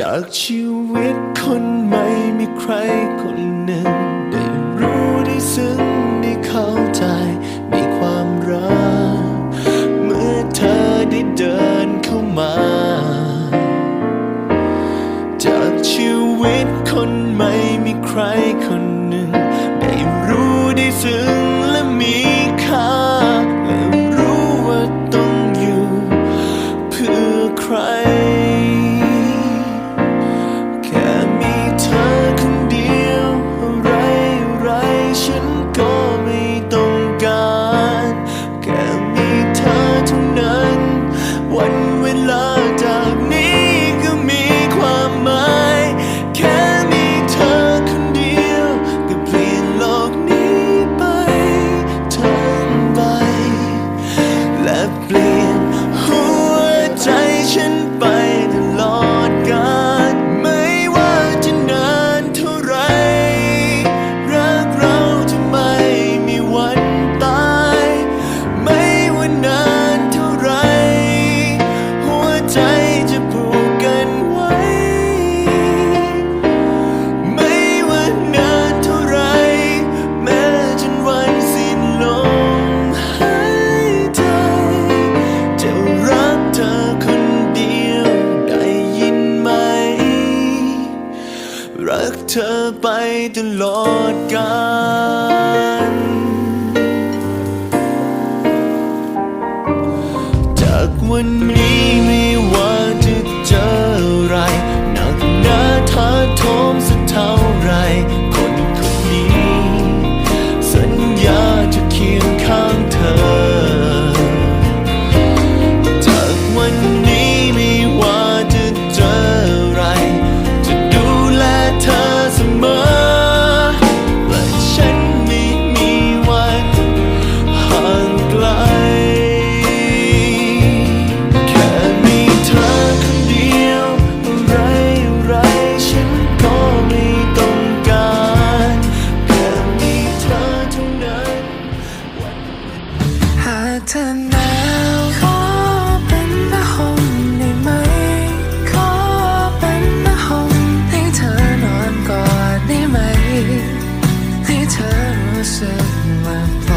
จากชีวิตคนไม่มีใครคนหนึ่ง in love. ใจจะผูกกันไว้ ไม่ว่านานเท่าไร แม้จนวัสิ้นลมหายใจ จะรักเธอคนเดียวได้ยินไหม รักเธอไปตลอดกาลจากวันนี้ love